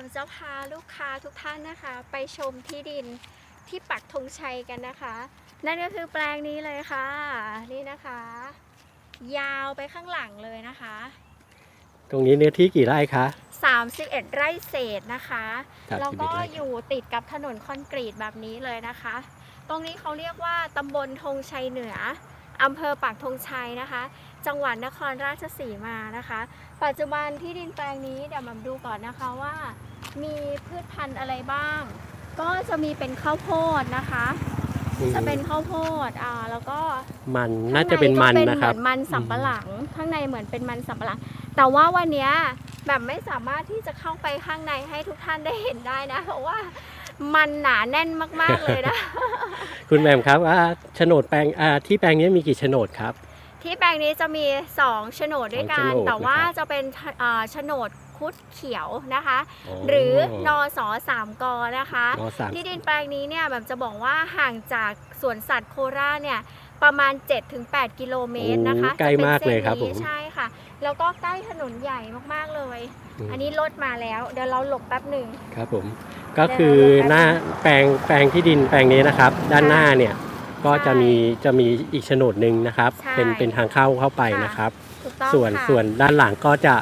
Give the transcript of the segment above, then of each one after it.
มจะพาลูกค้าทุกท่านนะคะ ไปชมที่ดินที่ปักธงชัยกันนะคะ นั่นก็คือแปลงนี้เลยค่ะ นี่นะคะ ยาวไปข้างหลังเลยนะคะ ตรงนี้เนื้อที่กี่ไร่คะ 31 ไร่เศษนะคะครับแล้วก็31ไร่ อยู่ติดกับถนนคอนกรีตแบบนี้เลยนะคะ ตรงนี้เขาเรียกว่าตำบลธงชัยเหนืออำเภอปักธงชัยนะคะ จังหวัดนครราชสีมานะคะ ปัจจุบันที่ดินแปลงนี้เดี๋ยวมาดูก่อนนะคะว่า มีพืชพันธุ์อะไรบ้าง ก็จะมีเป็นข้าวโพดนะคะอืมจะเป็นข้าวโพดอ่าแล้วก็มันน่าจะเป็นมันนะครับข้างใก็เป็นเหมือนมันสำปะหลังข้างในเหมือนเป็นมันสำปะหลัง แต่ว่าวันเนี้ยแบบไม่สามารถที่จะเข้าไปข้างในให้ทุกท่านได้เห็นได้นะเพราะว่ามันหนาแน่นมาก ๆ เลยนะ คุณแหม่มครับว่าโฉนดแปลงอ่าที่แปลงนี้มีกี่โฉนดครับ ที่แปลงนี้จะมี2โฉนดด้วยกัสอน งโฉนดแต่ว่านะครับ จะเป็นอ่าโฉนดคุดเขียวนะคะ หรือนอสอสามกอนะคะ นอสามที่ดินแปลงนี้เนี่ยแบบจะบอกว่าห่างจากสวนสัตว์โคราชเนี่ยประมาณ 7-8 กิโลเมตรนะคะโอ้ใกล้มากเลยครับจะผป็นม ส้นนี้ใช่ค่ะ แล้วก็ใกล้ถนนใหญ่มากๆเลยอันนี้รถมาแล้ว เดี๋ยวเราหลบแป๊บหนึ่ง ครับผมก็คือหน้าแปลงแปลงที่ดินแปลงนี้นะครับ ด้านหน้าเนี่ย ก็จะมีจะมีอีกโฉนดหนึ่งนะครับ ใช่เป็นเป็นทางเข้าเข้าไปค่ะ นะครับ ถูกต้องส่วนค่ะส่วนด้านหลังก็จะ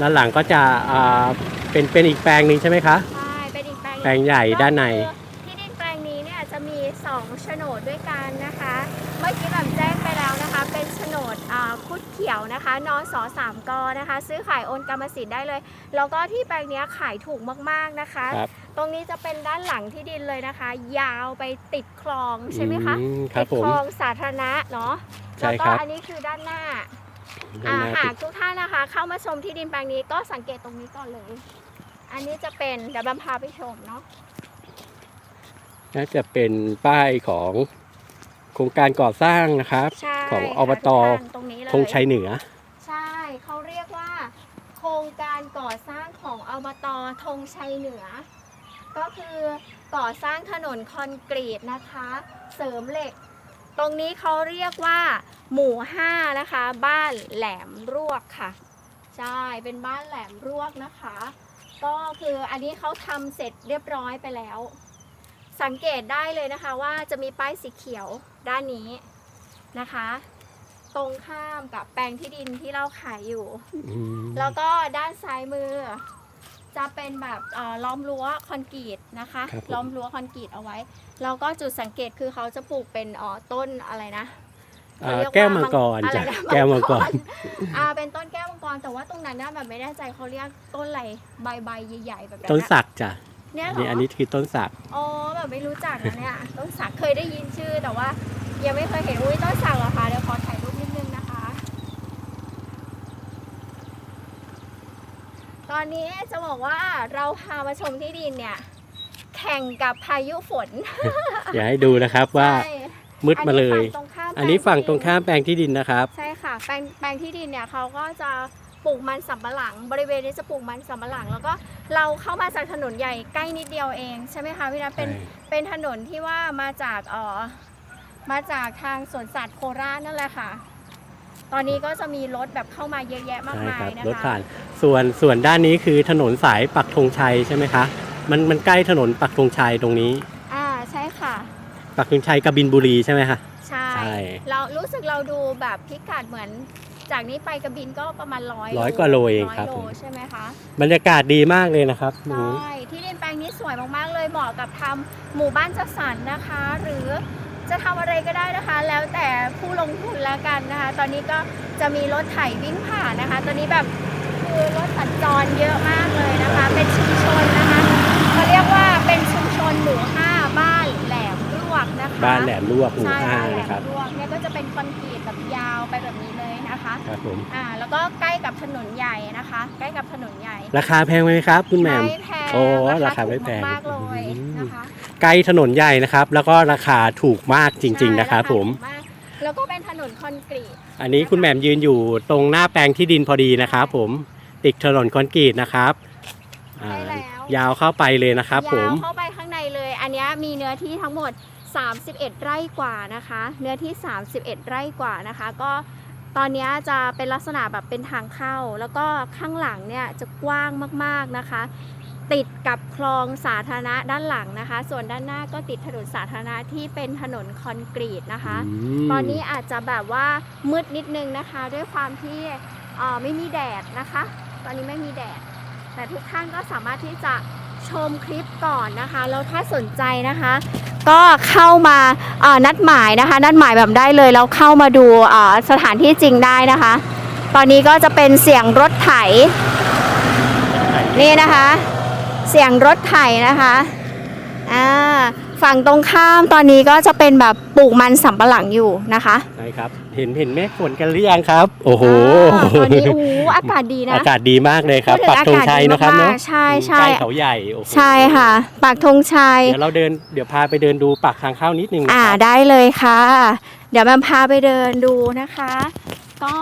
ด้านหลังก็จะอ่าเป็นเป็นอีกแปลงหนึ่งใช่ไหมคะ ใช่เป็นอีกแปลงแปลงใหญ่ด้านใน ก็คือที่ดินแปลงนี้เนี่ยจะมี2โฉนดด้วยกันนะคะ เมื่อกี้แบบแจ้งไปแล้วนะคะ เป็นโฉนดอ่าคุดเขียวนะคะนสสามกนะคะ ซื้อขายโอนกรรมสิทธิ์ได้เลย แล้วก็ที่แปลงเนี้ยขายถูกมากๆนะคะ ครับตรงนี้จะเป็นด้านหลังที่ดินเลยนะคะ ยาวไปติดคลองใช่ไหมคะอืมครับติดผม คลองสาธารณะเนาะใช่แล้วก็ครับอันนี้คือด้านหน้าด้านอ่าหน้าหาติกดทุกท่านนะคะ เข้ามาชมที่ดินแปลงนี้ก็สังเกตตรงนี้ก่อนเลย อันนี้จะเป็นเดี๋ยวบัมพาไปชมเนาะ น่าจะเป็นป้ายของ โครงการก่อสร้างนะครับ ใช่ของค่ะอบตทุกท่านตรงนี้เลย ธงชัยเหนือ ใช่เขาเรียกว่า โครงการก่อสร้างของอบตธงชัยเหนือ ก็คือก่อสร้างถนนคอนกรีตนะคะ เสริมเหล็ก ตรงนี้เขาเรียกว่า หมู่ห้านะคะ บ้านแหลมรวกค่ะ ใช่เป็นบ้านแหลมรวกนะคะ ก็คืออันนี้เขาทำเสร็จเรียบร้อยไปแล้ว สังเกตได้เลยนะคะว่าจะมีป้ายสีเขียว ด้านนี้นะคะ ตรงข้ามกับแปลงที่ดินที่เราขายอยู่ อืมแล้วก็ด้านซ้ายมือ จะเป็นแบบเอ่อล้อมรั้วคอนกรีตนะคะ ครับผม ล้อมรั้วคอนกรีตเอาไว้ แล้วก็จุดสังเกตคือเขาจะปลูกเป็นเอ่อต้นอะไรนะอ่าเขาเรียว่าแก้วมังกรอะไรจ้ะนะแก้วมังกร อ่าเป็นต้นแก้วมังกรแต่ว่าตรงนั้นนะแบบไม่แน่ใจเขาเรียกต้นอะไรใบใบๆใหญ่ๆแบบนั้นต้นอะสักจ้ะ เนี่ยเหรนี่อันนี้คือต้นสักอ๋อแบบไม่รู้จักนะเนี่ยต้นสักเคยได้ยินชื่อแต่ว่า ยังไม่เคยเห็นอุ้ยต้นสักเหรอคะเดี๋ยวขอถ่ายรูปนิดนึงนะคะ ตอนนี้จะบอกว่าเราพามาชมที่ดินเนี่ย แข่งกับพายุฝนอยากให้ดูนะครับว่าใช่มืดมาเลย อันนี้ฝั่งตรงข้ามอันนี้ฝั่งตรงแปลข้ามแปลงที่ดินนะครับ ใช่ค่ะแปลงแปลงที่ดินเนี่ยเขาก็จะ ปลูกมันสำปะหลัง บริเวณนี้จะปลูกมันสำปะหลัง แล้วก็เราเข้ามาจากถนนใหญ่ใกล้นิดเดียวเองใช่ไหมคะพี่นัทเป็นใช่ เป็นถนนที่ว่ามาจากเอ่อมาจากทางสวนสัตว์โคราชนั่นแหละค่ะ ตอนนี้ก็จะมีรถแบบเข้ามาเยอะแยะมากใช่มายครับนะรถคะผ่านส่วนส่วนด้านนี้คือถนนสายปักธงชัยใช่ไหมคะมันมันใกล้ถนนปักธงชัยตรงนี้ อ่าใช่ค่ะ ปักธงชัยกบินบุรีใช่ไหมคะ ใช่ ใช่ เรารู้สึกเราดูแบบพิกัดเหมือน จากนี้ไปกระบินก็ประมาณร้อยร้อยกว่าโลเองร้อยครับโลผม ใช่ไหมคะบรรยากาศดีมากเลยนะครับตรงนี้ใช่ที่ดินแปลงนี้สวยมากๆเลยเหมาะกับทำหมู่บ้านจัดสรรนะคะ หรือจะทำอะไรก็ได้นะคะ แล้วแต่ผู้ลงทุนแล้วกันนะคะ ตอนนี้ก็จะมีรถไถวิ่งผ่านนะคะ ตอนนี้แบบคือรถสัญจรเยอะมากเลยนะคะ เป็นชุมชนนะคะเขาเรียกว่าเป็นชุมชนหมู่ห้าบ้านแหลมรวกนะคะ บ้านแหลมลวกหมู่ใช่ห้าบ้านแหลนะครับมรวกเนี่ยก็จะเป็นคอนกรีตแบบยาวไปแบบนี้เลย นะคะครับผมอ่าแล้วก็ใกล้กับถนนใหญ่นะคะ ใกล้กับถนนใหญ่ ราคาแพงไหมครับคุณแหม่มไม่แพงโอ้ราคาไม่ถูกแพงมากๆเลยนะคะใกล้ถนนใหญ่นะครับ แล้วก็ราคาถูกมากจริง ๆ นะครับใช่าาผมถูกากแล้วก็เป็นถนนคอนกรีต อันนี้คุณแหม่มยืนอยู่ตรงหน้าแปลงที่ดินพอดีนะครับผมติดถนนคอนกรีตนะครับอ่าใช่แล้วยาวเข้าไปเลยนะครับผยาวมเข้าไปข้างในเลย อันเนี้ยมีเนื้อที่ทั้งหมด 31 ไร่กว่านะคะ เนื้อที่ 31 ไร่กว่านะคะ ก็ ตอนนี้จะเป็นลักษณะแบบเป็นทางเข้า แล้วก็ข้างหลังเนี่ยจะกว้างมากๆนะคะ ติดกับคลองสาธารณะด้านหลังนะคะ ส่วนด้านหน้าก็ติดถนนสาธารณะที่เป็นถนนคอนกรีตนะคะมตอนนี้อาจจะแบบว่ามืดนิดนึงนะคะ ด้วยความที่เอ่อไม่มีแดดนะคะ ตอนนี้ไม่มีแดด แต่ทุกท่านก็สามารถที่จะ ชมคลิปก่อนนะคะ แล้วถ้าสนใจนะคะ ก็เข้ามาเอ่อนัดหมายนะคะ นัดหมายแบบได้เลยแล้วเข้ามาดูสถานที่จริงได้นะคะ ตอนนี้ก็จะเป็นเสียงรถไถนี่นะคะ เสียงรถไถนะคะอ่า ฝั่งตรงข้ามตอนนี้ก็จะเป็นแบบปลูกมันสำปะหลังอยู่นะคะ ใช่ครับ เห็นเห็นเมฆฝนกันหรือยังครับ โอ้โหอ่าตอนนี้โอ้โหอากาศดีนะ อากาศดีมากเลยครับ พูดถึปักงธงชัยอากาศดีนะครับมากๆเนาะใช่ใช่ ใกล้เขาใหญ่โอ้โหใช่ค่ะ ปากธงชัย เดี๋ยวเราเดินเดี๋ยวพาไปเดินดูปากทางเข้านิดนึงนะอ่าครับได้เลยค่ะ เดี๋ยวแบมพาไปเดินดูนะคะ ก็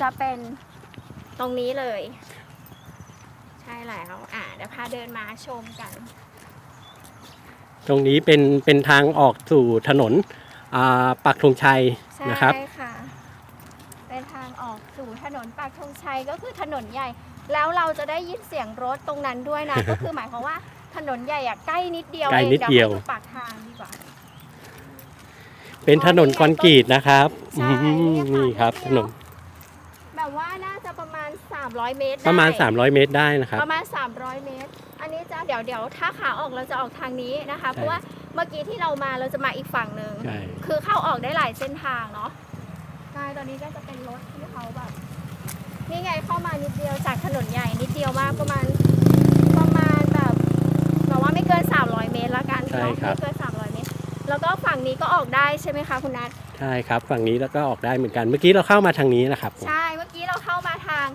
จะเป็นตรงนี้เลย ใช่แล้วอ่าเดี๋ยวพาเดินมาชมกัน ตรงนี้เป็นเป็นทางออกสู่ถนนอ่าปักธงชัยใช่นะครับค่ะ เป็นทางออกสู่ถนนปากธงชัยก็คือถนนใหญ่ แล้วเราจะได้ยินเสียงรถตรงนั้นด้วยนะ ก็คือหมายความว่าถนนใหญ่อะใกล้นิดเดียวใกล้เองนิดเดียวให้ปากทางดีกว่า เป็นถนนคอนกรีตนะครับใช่อืมนี่นี่ค่ะครับถนนแบบว่าน่าจะประมาณ 300 เมตรได้ประมาณ 300 เมตรได้นะครับ ประมาณ 300 เมตร อันนี้จะเดี๋ยวเดี๋ยวถ้าขาออกเราจะออกทางนี้นะคะใช่เพราะว่าเมื่อกี้ที่เรามาเราจะมาอีกฝั่งหนึ่งใช่ คือเข้าออกได้หลายเส้นทางเนาะใช่ตอนนี้ก็จะเป็นรถที่เขาแบบนี่ไงเข้ามานิดเดียวจากถนนใหญ่นิดเดียวมากประมาณประมาณแบบเราว่าไม่เกิน 300 เมตรละกันใช่เนาะครับ ไม่เกิน 300 เมตร แล้วก็ฝั่งนี้ก็ออกได้ใช่ไหมคะคุณนัทใช่ครับ ฝั่งนี้แล้วก็ออกได้เหมือนกัน เมื่อกี้เราเข้ามาทางนี้นะครับผม ใช่เมื่อกี้เราเข้ามาทาง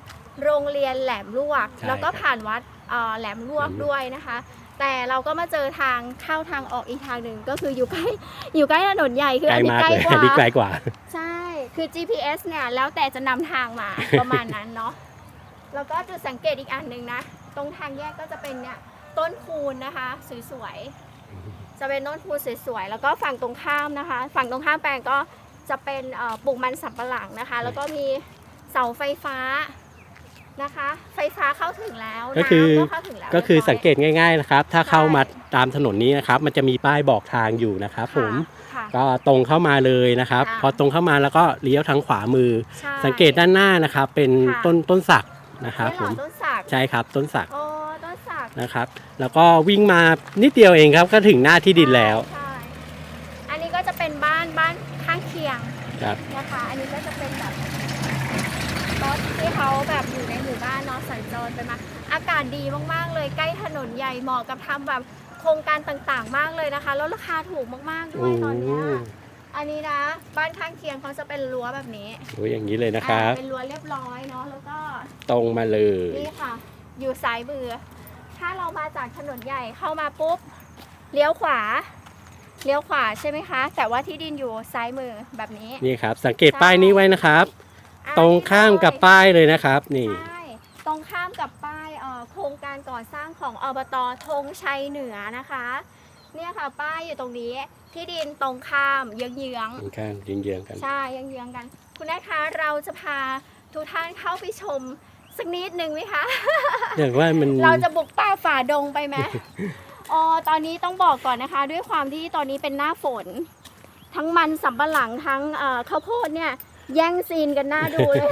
โรงเรียนแหลมลวก ใช่แล้วก็ครับ ผ่านวัดเอ่อ แหลมลวกแหลมลวกด้วยนะคะ แต่เราก็มาเจอทางเข้าทางออกอีกทางหนึ่งก็คืออยู่ใกล้อยู่ใกล้ถนนใหญ่คือไกลอันนี้มากใกล้เลยกอันนี้ไกลว่ากว่า ใช่คือ GPS เนี่ยแล้วแต่จะนำทางมาประมาณนั้นเนาะแล้วก็จุดสังเกตอีกอันหนึ่งนะ ตรงทางแยกก็จะเป็นเนี่ยต้นคูณนะคะสวยๆจะเป็นต้นคูณสวยๆแล้วก็ฝั่งตรงข้ามนะคะ ฝั่งตรงข้ามแปลงก็จะเป็นเอ่อปลูกมันสำปะหลังนะคะ แล้วก็มีเสาไฟฟ้า นะคะ ไฟฟ้าเข้าถึงแล้วก็คือน้ำก็เข้าถึงแล้วก็คือรียบร้ยสังเกตง่าย ๆนะครับ ถ้าใช่เข้ามาตามถนนนี้นะครับ มันจะมีป้ายบอกทางอยู่นะครับผม ค่ะ ก็ตรงเข้ามาเลยนะครับ ค่ะพอตรงเข้ามาแล้วก็เลี้ยวทางขวามือ ใช่สังเกตด้านหน้านะครับ เป็นค่ะ ต้นต้นสักนะครับนี่ผเหรอมต้นสักใช่ครับต้นสักโอ้ต้นสักนะครับ แล้วก็วิ่งมานิดเดียวเองครับก็ถึงหน้าที่ดินแล้ว ใช่อันนี้ก็จะเป็นบ้านบ้านข้างเคียงครับ นะคะอันนี้ก็จะเป็นแบบรถที่เขาแบบอยู่ในหมู่บ้านเนาะสัญจรไปมา อากาศดีมากๆ เลยใกล้ถนนใหญ่เหมาะกับทำแบบโครงการต่างๆ มากเลยนะคะ แล้วราคาถูกมากๆด้วยตอนเนี้ยอันนี้นะ บ้านข้างเคียงเขาจะเป็นรั้วแบบนี้โอ้ยอย่างนี้เลยนะครับ อ่าเป็นรั้วเรียบร้อยเนาะแล้วก็ ตรงมาเลย นี่ค่ะ อยู่ซ้ายมือ ถ้าเรามาจากถนนใหญ่เข้ามาปุ๊บ เลี้ยวขวา เลี้ยวขวาใช่ไหมคะ แต่ว่าที่ดินอยู่ซ้ายมือแบบนี้ นี่ครับ สังเกตป้ายนี้ไว้นะครับ อะตรงข้ามกับป้ายเลยนะครับ นี่ ใช่ตรงข้ามกับป้ายเอ่อโครงการก่อสร้างของอบตธงชัยเหนือนะคะ เนี่ยค่ะป้ายอยู่ตรงนี้ ที่ดินตรงข้ามเยื้องข้างๆเยื้องๆกัน ๆใช่เยื้องๆกัน คุณนายคะเราจะพาทุกท่านเข้าไปชมสักนิดหนึ่งไหมคะอย่างว่ามันเราจะบุกป่าฝ่าดงไปไหม อ๋อตอนนี้ต้องบอกก่อนนะคะ ด้วยความที่ตอนนี้เป็นหน้าฝน ทั้งมันสำปะหลังทั้งเอ่อข้าวโพดเนี่ย แย่งซีนกันหน้าดูเลย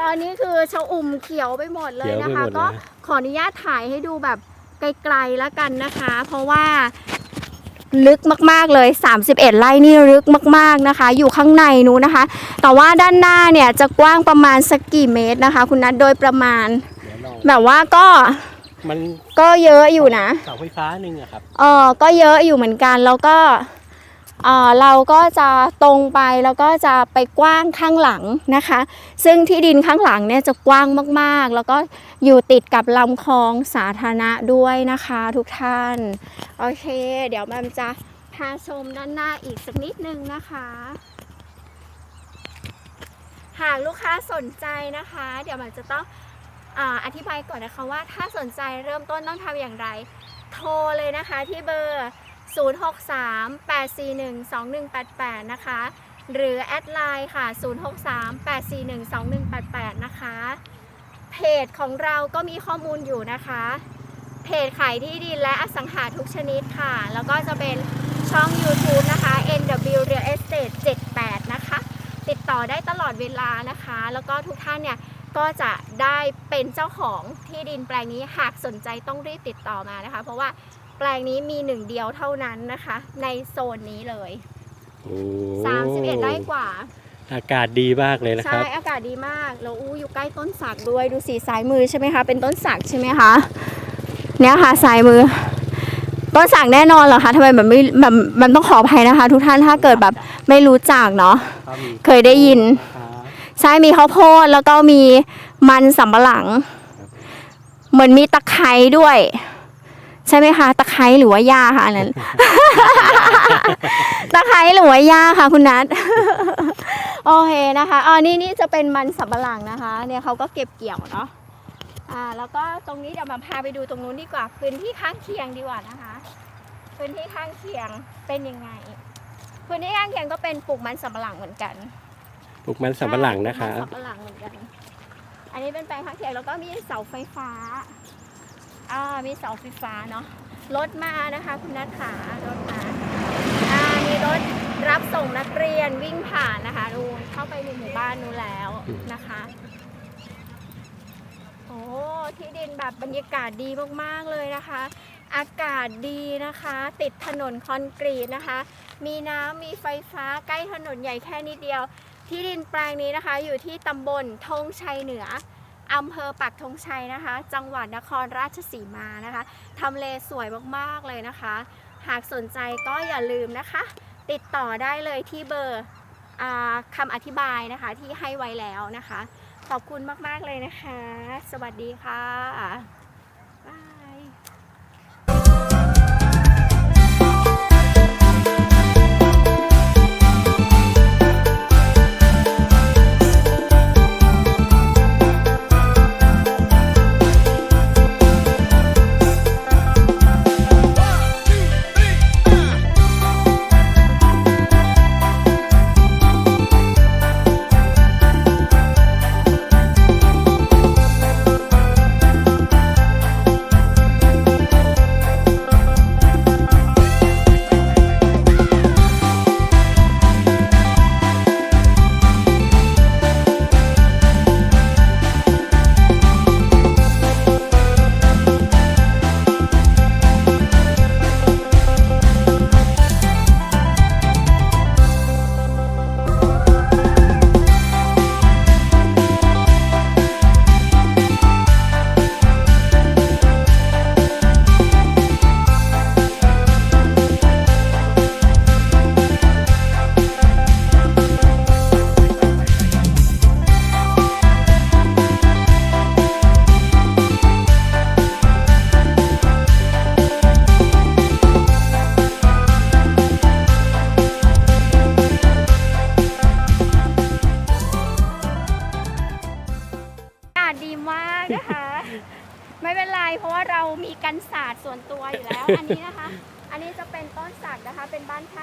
ตอนนี้คือชะอุ่มเขียวไปหมดเลยนะคะ เขียวไปหมดเลย ก็ขออนุญาตถ่ายให้ดูแบบไกลๆแล้วกันนะคะ เพราะว่าลึกมากๆเลย 31 ไร่นี่ลึกมากๆนะคะ อยู่ข้างในนู้นนะคะ แต่ว่าด้านหน้าเนี่ยจะกว้างประมาณสักกี่เมตรนะคะ คุณนัทโดยประมาณเดี๋ยวลองแบบว่าก็ มันก็เยอะอยู่นะ เสาไฟฟ้าหนึ่งอะครับ เออก็เยอะอยู่เหมือนกันแล้วก็เออเราก็จะตรงไปแล้วก็จะไปกว้างข้างหลังนะคะ ซึ่งที่ดินข้างหลังเนี่ยจะกว้างมากๆ แล้วก็อยู่ติดกับลำคลองสาธารณะด้วยนะคะทุกท่าน โอเค เดี๋ยวแมันจะพาชมด้านหน้าอีกสักนิดนึงนะคะ หากลูกค้าสนใจนะคะ เดี๋ยวมันจะต้อง อธิบายก่อนนะคะว่าถ้าสนใจเริ่มต้นต้องทำอย่างไร โทรเลยนะคะที่เบอร์ 063-841-2188 นะคะ หรือแอดไลน์ค่ะ 0638412188 นะคะ เพจของเราก็มีข้อมูลอยู่นะคะ เพจขายที่ดินและอสังหาทุกชนิดค่ะ แล้วก็จะเป็นช่อง YouTube นะคะ NW Real Estate 78 นะคะ ติดต่อได้ตลอดเวลานะคะ แล้วก็ทุกท่านเนี่ย ก็จะได้เป็นเจ้าของที่ดินแปลงนี้หากสนใจต้องรีบติดต่อมานะคะ เพราะว่าแปลงนี้มีหนึ่งเดียวเท่านั้นนะคะ ในโซนนี้เลยโอ้31ไร่กว่า อากาศดีมากเลยนะคใช่รับอากาศดีมากแล้วอู้อยู่ใกล้ต้นสักด้วยดูสีซ้ายมือใช่ไหมคะ เป็นต้นสักใช่ไหมคะ เนี่ยค่ะซ้ายมือ ต้นสักแน่นอนเหรอคะทำไมแบบไม่แบบมันต้องขออภัยนะคะ ทุกท่านถ้าเกิดแบบไม่รู้จักเนาะ เคยได้ยิน ใช่มีข้าวโพดแล้วก็มีมันสำปะหลัง เหมือนมีตะไคร้ด้วย ใช่ไหมคะ ตะไคร้หรือว่าหญ้าคะอันนั้น ตะไคร้หรือว่าหญ้าค่ะคุณนัทโอเคนะคะอ๋อนี่นี่จะเป็นมันสำปะหลังนะคะ เนี่ยเขาก็เก็บเกี่ยวเนาะอ่าแล้วก็ตรงนี้เดี๋ยวมาพาไปดูตรงนู้นดีกว่า พื้นที่ข้างเคียงดีกว่านะคะ พื้นที่ข้างเคียงเป็นยังไง พื้นที่ข้างเคียงก็เป็นปลูกมันสำปะหลังเหมือนกัน ปลูกมันสำปะหลังนะคะ มัสำปะหลังเหมือนกัน อันนี้เป็นแปลงข้าเคียงแล้วก็มีเสาไฟฟ้า อ่า มีเสาไฟฟ้าเนาะ รถมานะคะ คุณนัทขารถมาอ่า มีรถรับส่งนักเรียนวิ่งผ่านนะคะดูเข้าไปในหมู่บ้านนู้นแล้วนะคะ โอ้ ที่ดินแบบบรรยากาศดีมากๆเลยนะคะ อากาศดีนะคะ ติดถนนคอนกรีตนะคะ มีน้ำมีไฟฟ้าใกล้ถนนใหญ่แค่นิดเดียว ที่ดินแปลงนี้นะคะ อยู่ที่ตำบลธงชัยเหนืออำเภอปักธงชัยนะคะ จังหวัดนครราชสีมานะคะทำเลสวยมากๆเลยนะคะ หากสนใจก็อย่าลืมนะคะ ติดต่อได้เลยที่เบอร์คำอธิบายนะคะที่ให้ไว้แล้วนะคะ ขอบคุณมาก ๆ เลยนะคะ สวัสดีค่ะ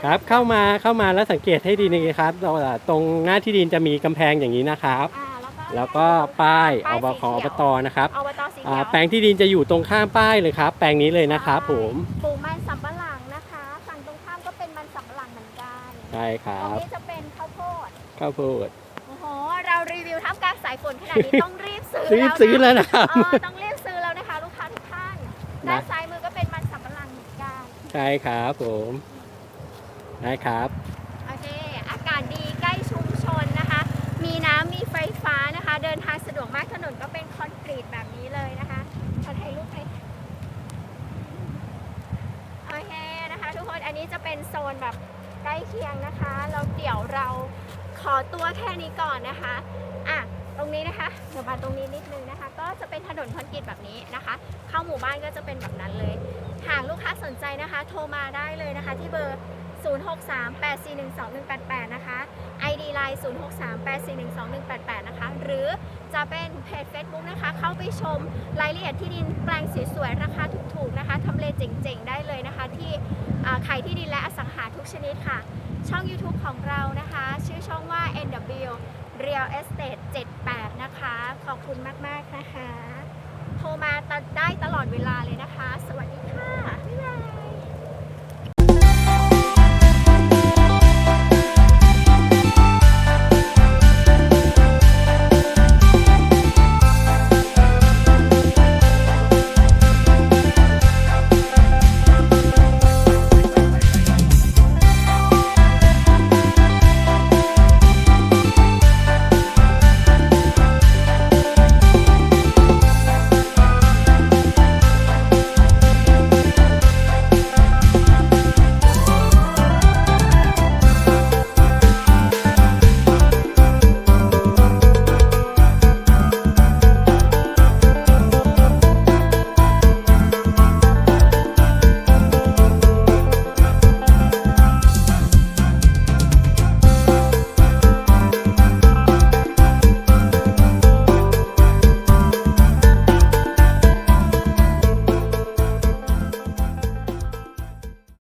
ครับเข้ามาเข้ามาแล้วสังเกตให้ดีนะครับตรงตรงหน้าที่ดินจะมีกำแพงอย่างนี้นะครับอ่าแล้วก็แล้วก็ป้ายป้ายอบสีขอเขีอยวบตนะครับอบตสีอ่าเขียวแปลงที่ดินจะอยู่ตรงข้ามป้ายเลยครับ แปลงนี้เลยนะครับผมปลูกมันสำปะหลังนะคะฝั่งตรงข้ามก็เป็นมันสำปะหลังเหมือนกันใช่คตรัรงบนี้จะเป็นข้าวโพดข้าวโพดโอ้โหเรารีวิวท่ามกลางสายฝนขนาดนี้ต้องรีบซื้อรีแล้บวนะซื้อแล้วนะครับเออต้องรีบซื้อแล้วนะคะ ลูกค้าทุกท่านนะด้านซ้ายมือก็เป็นมันสำปะหลังเหมือนกันใช่ครับผม ได้ครับ โอเค อากาศดีใกล้ชุมชนนะคะ มีน้ำมีไฟฟ้านะคะ เดินทางสะดวกมากถนนก็เป็นคอนกรีตแบบนี้เลยนะคะขอถ่ายรูปหน่อยโอเคนะคะ ทุกคนอันนี้จะเป็นโซนแบบใกล้เคียงนะคะแล้วเดี๋ยวเราขอตัวแค่นี้ก่อนนะคะอะตรงนี้นะคะเดี๋ยวมาตรงนี้นิดนึงนะคะ ก็จะเป็นถนนคอนกรีตแบบนี้นะคะ เข้าหมู่บ้านก็จะเป็นแบบนั้นเลย หากลูกค้าสนใจนะคะ โทรมาได้เลยนะคะที่เบอร์ 0638412188 นะคะ ID Line 0638412188 นะคะ หรือจะเป็นเพจ Facebook นะคะ เข้าไปชมรายละเอียดที่ดินแปลงสวยๆ ราคาถูกๆ นะคะทำเลเจ๋งๆ ได้เลยนะคะ ที่ขายที่ดินและอสังหาทุกชนิดค่ะ ช่อง YouTube ของเรานะคะ ชื่อช่องว่า NW Real Estate 78 นะคะ ขอบคุณมากๆ นะคะ โทรมาได้ตลอดเวลาเลยนะคะ สวัสดได้